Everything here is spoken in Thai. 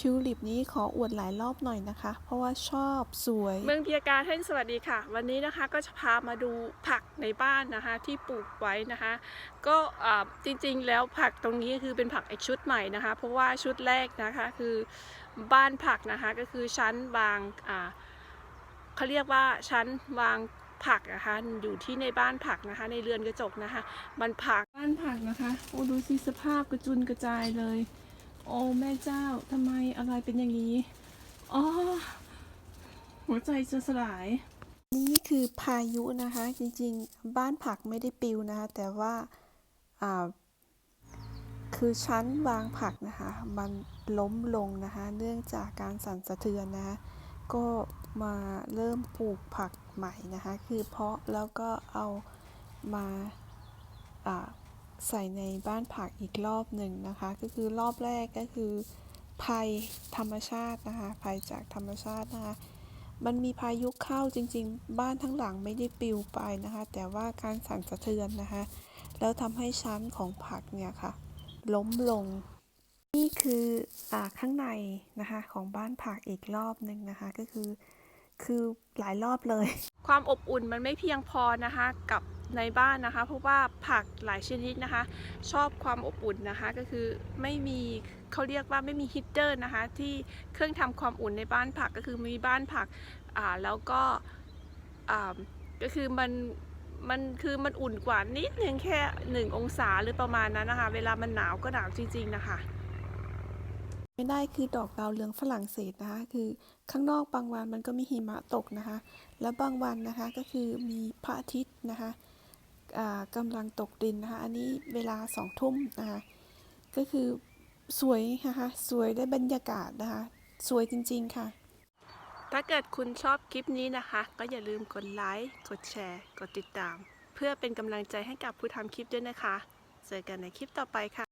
ทิวลิปนี้ขออวดหลายรอบหน่อยนะคะ เพราะว่าชอบสวย เมืองเบียร์การ์เด้นสวัสดีค่ะ วันนี้นะคะก็จะพามาดูผักในบ้านนะคะที่ปลูกไว้นะคะ ก็อ่าจริงๆแล้วผักตรงนี้คือเป็นผักอีกชุดใหม่นะคะ เพราะว่าชุดแรกนะคะคือบ้านผักนะคะก็คือชั้นวางอ่าเขาเรียกว่าชั้นวางผักนะคะอยู่ที่ในบ้านผักนะคะ ในเรือนกระจกนะคะ มันผักบ้านผักนะคะโอ้ดูสิสภาพกระจุนกระจายเลย โอ้แม่เจ้าทำไมอะไรเป็นอย่างนี้อ๋อหัวใจจะสลาย นี่คือพายุนะคะ จริงๆ บ้านผักไม่ได้ปิวนะคะ แต่ว่าอ่าคือชั้นวางผักนะคะ มันล้มลงนะคะ เนื่องจากการสั่นสะเทือนนะคะก็มาเริ่มปลูกผักใหม่นะคะ คือเพาะแล้วก็เอามาอ่า ใส่ในบ้านผักอีกรอบหนึ่งนะคะ ก็คือรอบแรกก็คือภัยธรรมชาตินะคะภัยจากธรรมชาตินะคะมันมีพายุเข้าจริงๆ บ้านทั้งหลังไม่ได้ปลิวไปนะคะ แต่ว่าการสั่นสะเทือนนะคะ แล้วทำให้ชั้นของผักเนี่ยค่ะ ล้มลง นี่คืออ่าข้างในนะคะของบ้านผักอีกรอบหนึ่งนะคะ ก็คือคือหลายรอบเลย ความอบอุ่นมันไม่เพียงพอนะคะกับ ในบ้านนะคะ เพราะว่าผักหลายชนิดนะคะ ชอบความอบอุ่นนะคะ ก็คือไม่มีเขาเรียกว่าไม่มีฮีเตอร์นะคะ ที่เครื่องทำความอุ่นในบ้านผักก็คือมีบ้านผักอ่าแล้วก็อ่าก็คือมันมันคือมันอุ่นกว่านิดนึงแค่หนึ่งองศาหรือประมาณนั้นนะคะ เวลามันหนาวก็หนาวจริง ๆ นะคะไม่ได้คือดอกดาวเรืองฝรั่งเศสนะคะ คือข้างนอกบางวันมันก็มีหิมะตกนะคะ แล้วบางวันนะคะก็คือมีพระอาทิตย์นะคะ กำลังตกดินนะคะ อันนี้เวลาสองทุ่มนะคะ ก็คือสวยนะคะสวยได้บรรยากาศนะคะ สวยจริง ๆ ค่ะ ถ้าเกิดคุณชอบคลิปนี้นะคะ ก็อย่าลืมกดไลค์ กดแชร์ กดติดตาม เพื่อเป็นกำลังใจให้กับผู้ทำคลิปด้วยนะคะ เจอกันในคลิปต่อไปค่ะ